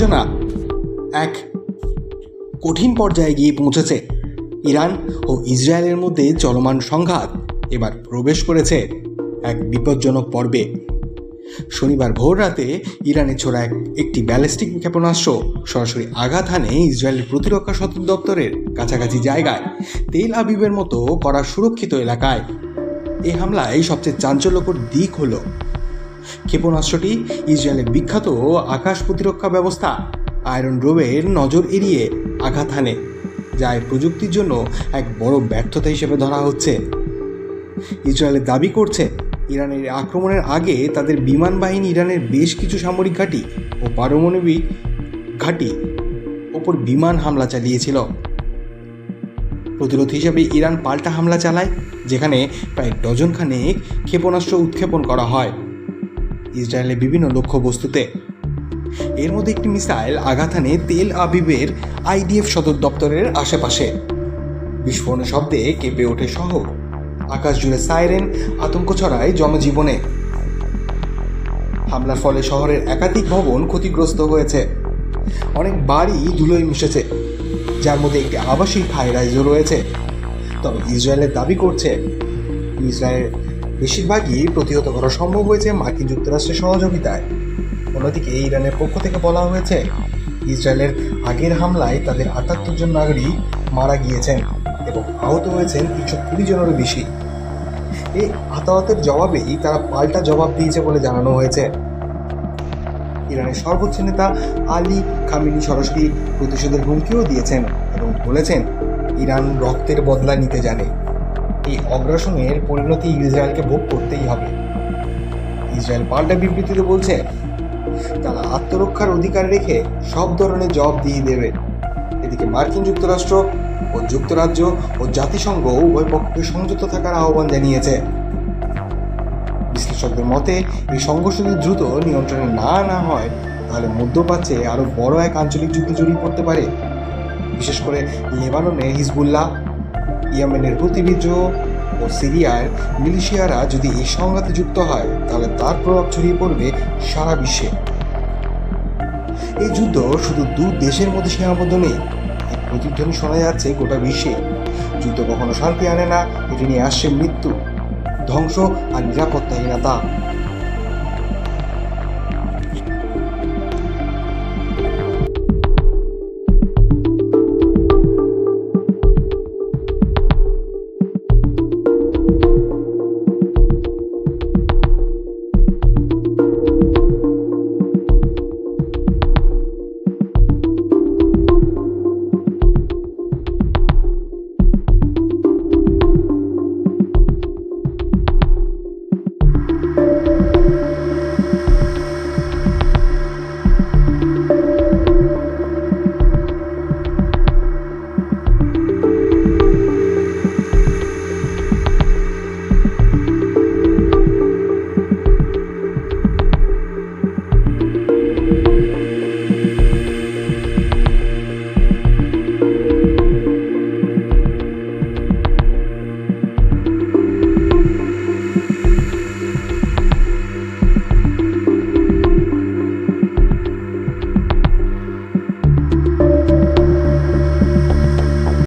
এক কঠিন পর্যায়ে গিয়ে পৌঁছেছে। ইরান ও ইসরায়েলের মধ্যে চলমান সংঘাত এবার প্রবেশ করেছে এক বিপজ্জনক পর্বে। শনিবার ভোর রাতে ইরানে ছোড়া এক একটি ব্যালিস্টিক ক্ষেপণাস্ত্র সরাসরি আঘাত হানে ইসরায়েলের প্রতিরক্ষা সদর দপ্তরের কাছাকাছি জায়গায়, তেল আবিবের মতো করা সুরক্ষিত এলাকায়। এই হামলায় সবচেয়ে চাঞ্চল্যকর দিক হলো ক্ষেপণাস্ত্রটি ইসরায়েলের বিখ্যাত আকাশ প্রতিরক্ষা ব্যবস্থা আয়রন ড্রোবের নজর এড়িয়ে আঘাত হানে, যা এই প্রযুক্তির জন্য এক বড় ব্যর্থতা হিসেবে ধরা হচ্ছে। ইসরায়েলের দাবি করছে, ইরানের আক্রমণের আগে তাদের বিমান বাহিনী ইরানের বেশ কিছু সামরিক ঘাঁটি ও পারমাণবিক ঘাঁটি ওপর বিমান হামলা চালিয়েছিল। প্রতিরোধ হিসেবে ইরান পাল্টা হামলা চালায়, যেখানে প্রায় ডজন খানেক ক্ষেপণাস্ত্র উৎক্ষেপণ করা হয়। ইসরায়েলের বিভিন্ন লক্ষ্যবস্তুতে। এর মধ্যে একটি মিসাইল আঘাত হানে তেল আবিবের আইডিএফ সদর দপ্তরের আশেপাশে। বিস্ফোরণের শব্দে কেঁপে ওঠে শহর। আকাশ জুড়ে সাইরেন, আতঙ্ক ছড়ায় জনজীবনে। হামলার ফলে শহরের একাধিক ভবন ক্ষতিগ্রস্ত হয়েছে। অনেক বাড়ি ধুলোয় মিশেছে, যার মধ্যে একটি আবাসিক হাই রাইজও রয়েছে। তবে ইসরায়েলের দাবি করছে, ইসরায়েল বেশিরভাগই প্রতিহত করা সম্ভব হয়েছে মার্কিন যুক্তরাষ্ট্রের সহযোগিতায়। অন্যদিকে ইরানের পক্ষ থেকে বলা হয়েছে, ইসরায়েলের আগের হামলায় তাদের আটাত্তর জন নাগরিক মারা গিয়েছেন এবং আহত হয়েছেন কিছু কুড়ি জনেরও বেশি। এই হতাহতের জবাবেই তারা পাল্টা জবাব দিয়েছে বলে জানানো হয়েছে। ইরানের সর্বোচ্চ নেতা আলী খামিনি সরাসরি প্রতিশোধের হুমকিও দিয়েছেন এবং বলেছেন, ইরান রক্তের বদলা নিতে জানে। এই অগ্রাসনের পরিণতি ইসরায়েলকে ভোগ করতেই হবে। ইসরায়েল পাল্টা বিবৃতিতে বলছে, তারা আত্মরক্ষার অধিকার রেখে সব ধরনের জবাব দিয়ে দেবে। এদিকে মার্কিন যুক্তরাষ্ট্র ও যুক্তরাজ্য ও জাতিসংঘ উভয় পক্ষকে সংযত থাকার আহ্বান জানিয়েছে। বিশ্লেষকদের মতে, এই সংঘর্ষ যদি দ্রুত নিয়ন্ত্রণে না না হয়, তাহলে মধ্যপ্রাচ্যে আরও বড় এক আঞ্চলিক যুদ্ধে জড়িয়ে পড়তে পারে। বিশেষ করে লেবাননে হিজবুল্লাহ ইয়েমেনের বিদ্রোহ ও সিরিয়ার মিলিশিয়ারা যদি এই সংঘাতে যুক্ত হয়, তাহলে তার প্রভাব ছড়িয়ে পড়বে সারা বিশ্বে। এই যুদ্ধ শুধু দু দেশের মধ্যে সীমাবদ্ধ নেই এর প্রতিধ্বনি শোনা যাচ্ছে গোটা বিশ্বে। যুদ্ধ কখনো শান্তি আনে না, এটি নিয়ে আসছে মৃত্যু, ধ্বংস আর নিরাপত্তাহীনতা।